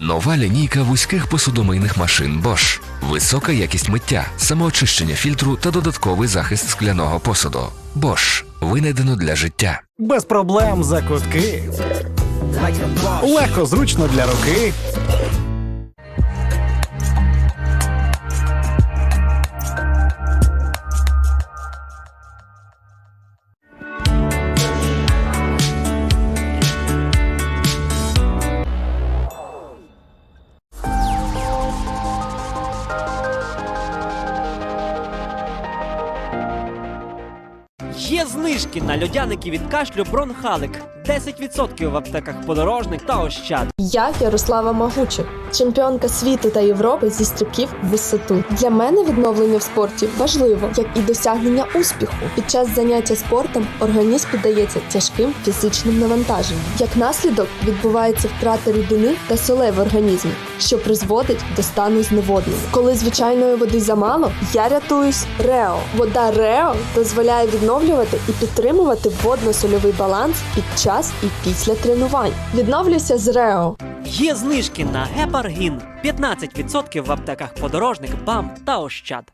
Нова лінійка вузьких посудомийних машин Bosch. Висока якість миття, самоочищення фільтру та додатковий захист скляного посуду. Bosch. винайдено для життя. Без проблем за кутки. Легко зручно для руки. На льодяники від кашлю Бронхалик. 10% в аптеках подорожник та ощад. Я Ярослава Магучик, чемпіонка світу та Європи зі стрибків в висоту. Для мене відновлення в спорті важливо, як і досягнення успіху. Під час заняття спортом організм піддається тяжким фізичним навантаженням. Як наслідок відбувається втрата рідини та солей в організмі, що призводить до стану зневоднення. Коли звичайної води замало, я рятуюсь Рео. Вода Рео дозволяє відновлювати і підтримувати водно-сольовий баланс під час і після тренувань. Відновлюся з Рео. Є знижки на гепаргін. 15% в аптеках подорожник, БАМ та ощад.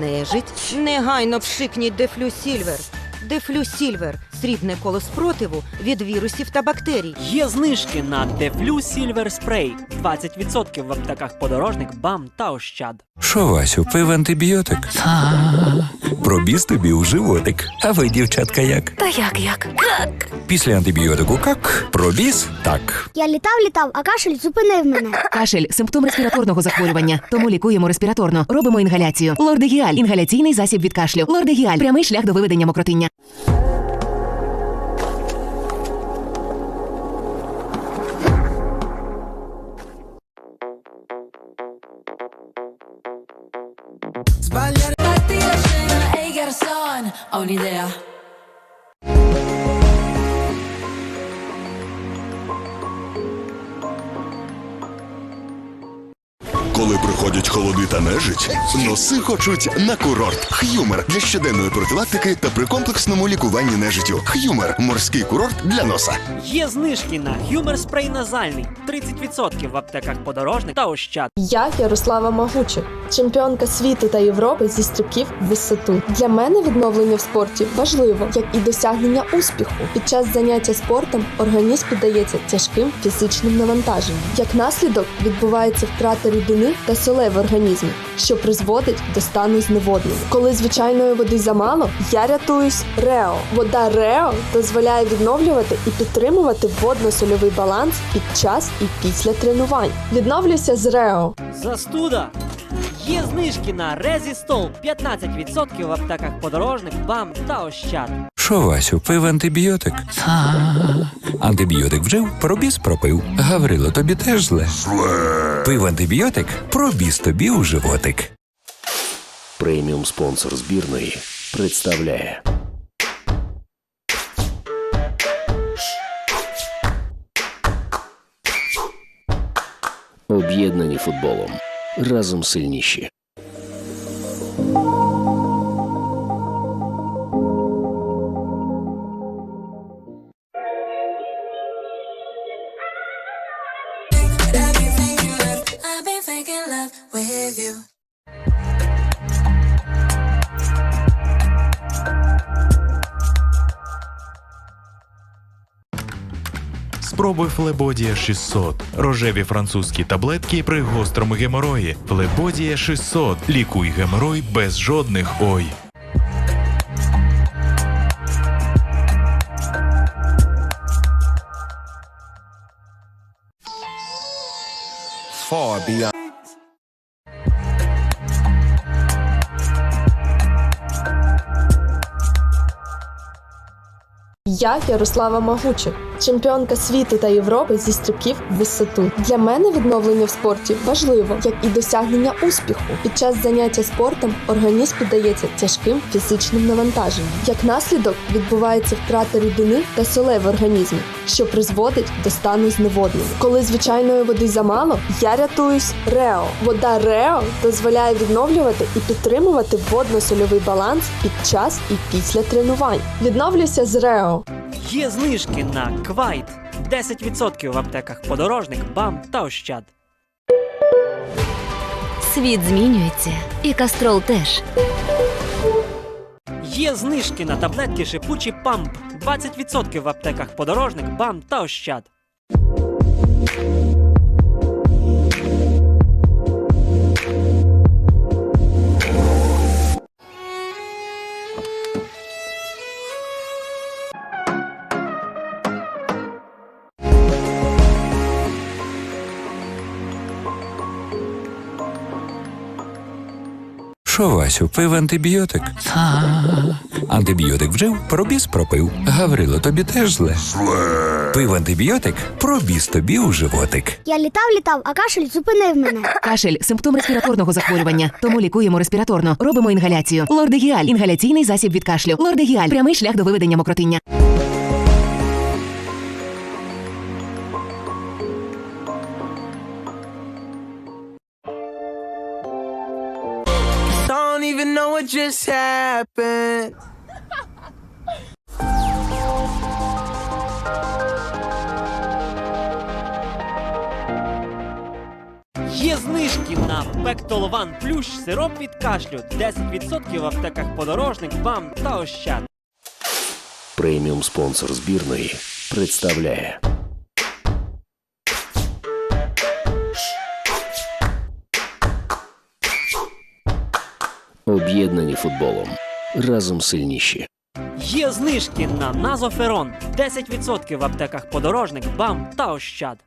Нежить, негайно пшикніть Дефлю Сільвер. Дефлю Сільвер срібне коло спротиву від вірусів та бактерій. Є знижки на Дефлю Сільвер Спрей. 20% в аптеках подорожник, БАМ та ощад. Що, Васю, пив антибіотик? Пробіз тобі у животик. А ви, дівчатка, як? Та як як? Після антибіотику как? Пробіз так. Я літав, літав, а кашель зупинив мене. Кашель симптом респіраторного захворювання. Тому лікуємо респіраторно. Робимо інгаляцію. Лордегіаль інгаляційний засіб від кашлю. Лордегіаль прямий шлях до виведення мокротиння. Коли приходять холоди та нежить, носи хочуть на курорт. Х'юмер для щоденної профілактики та при комплексному лікуванні нежиттю. Х'юмер морський курорт для носа. Є знижки на Humor Спрей назальний. 30% в аптеках подорожник та ощад. Я Ярослава Магучик, чемпіонка світу та Європи зі стрибків в висоту. Для мене відновлення в спорті важливо, як і досягнення успіху. Під час заняття спортом організм піддається тяжким фізичним навантаженням. Як наслідок відбувається втрата рідини та солей в організмі, що призводить до стану зневоднення. Коли звичайної води замало, я рятуюсь Рео. Вода Рео дозволяє відновлювати і підтримувати водно-сольовий баланс під час і після тренувань. Відновлюся з Рео. Застуда. Є знижки на Резістол. 15% в аптеках подорожник, БАМ та ощад. Що, Васю, пив антибіотик? Антибіотик вжив, пробіз пропив. Гаврило, тобі теж зле. Пив антибіотик, пробіз тобі у животик. Преміум спонсор збірної представляє. Об'єднані футболом. Разом сильніші. Faking love with you. Спробуй Флебодія 600. Рожеві французькі таблетки при гострому геморої. Флебодія 600. Лікуй геморой без жодних ой. Far beyond. Я Ярослава Магучик, чемпіонка світу та Європи зі стрибків в висоту. Для мене відновлення в спорті важливо, як і досягнення успіху. Під час заняття спортом організм піддається тяжким фізичним навантаженням. Як наслідок відбувається втрата рідини та солей в організмі, що призводить до стану зневоднення. Коли звичайної води замало, я рятуюсь Рео. Вода Рео дозволяє відновлювати і підтримувати водно-сольовий баланс під час і після тренувань. Відновлюся з Рео. Є знижки на Квайт 10% в аптеках подорожник, БАМ та Ощад. Світ змінюється, і кастрол теж. Є знижки на таблетки шипучі памп 20% в аптеках подорожник, БАМ та Ощад. Що, Васю, пив антибіотик? Антибіотик вжив, пробіз пропив. Гаврило, тобі теж зле. Пив антибіотик, пробіз тобі у животик. Я літав, літав, а кашель зупинив мене. Кашель симптом респіраторного захворювання, тому лікуємо респіраторно. Робимо інгаляцію. Лордегіаль інгаляційний засіб від кашлю. Лордегіаль прямий шлях до виведення мокротиння. Just happened. Є знижки на Пектолован Плющ сироп від кашлю 10% в аптеках подорожник, БАМ та Ощад. Преміум спонсор збірної представляє. Об'єднані футболом. Разом сильніші. Є знижки на Назоферон 10% в аптеках подорожник, БАМ та Ощад.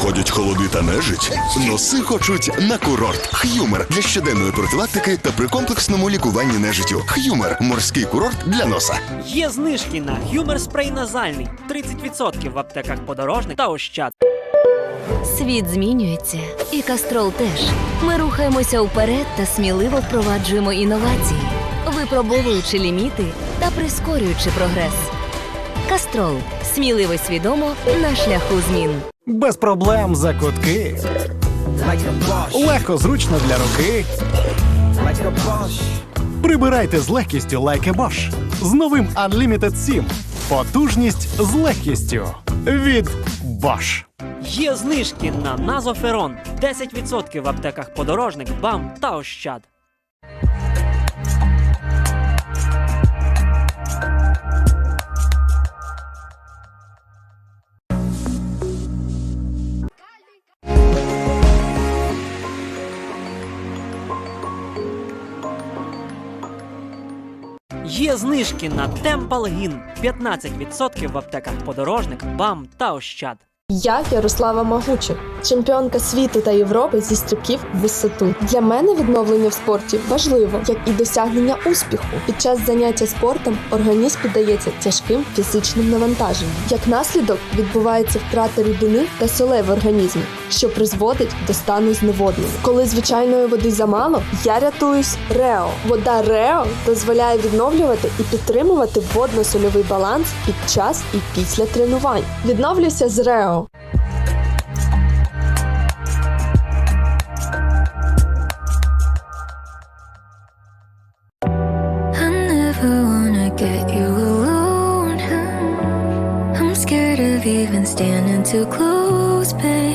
Коли приходять холоди та нежить, носи хочуть на курорт. Х'юмер для щоденної профілактики та при комплексному лікуванні нежиттю. Х'юмер морський курорт для носа. Є знижки на Хюмер спрей назальний 30% в аптеках подорожник та Ощад. Світ змінюється, і кастрол теж. Ми рухаємося вперед та сміливо впроваджуємо інновації, випробовуючи ліміти та прискорюючи прогрес. Кастрол сміливо свідомо на шляху змін. Без проблем за кутки. Легко зручно для руки. Прибирайте з легкістю Like a Bosch. З новим Unlimited 7. Потужність з легкістю. Від Bosch. Є знижки на Назоферон 10% в аптеках подорожник, БАМ та Ощад. Є знижки на Темпалгін 15% в аптеках подорожник, БАМ та Ощад. Я Ярослава Магучик, чемпіонка світу та Європи зі стрибків в висоту. Для мене відновлення в спорті важливо, як і досягнення успіху. Під час заняття спортом організм піддається тяжким фізичним навантаженням. Як наслідок відбувається втрата рідини та солей в організмі, що призводить до стану зневоднення. Коли звичайної води замало, я рятуюсь Рео. Вода Рео дозволяє відновлювати і підтримувати водно-сольовий баланс під час і після тренувань. Відновлюся з Рео. Of even standing too close, babe.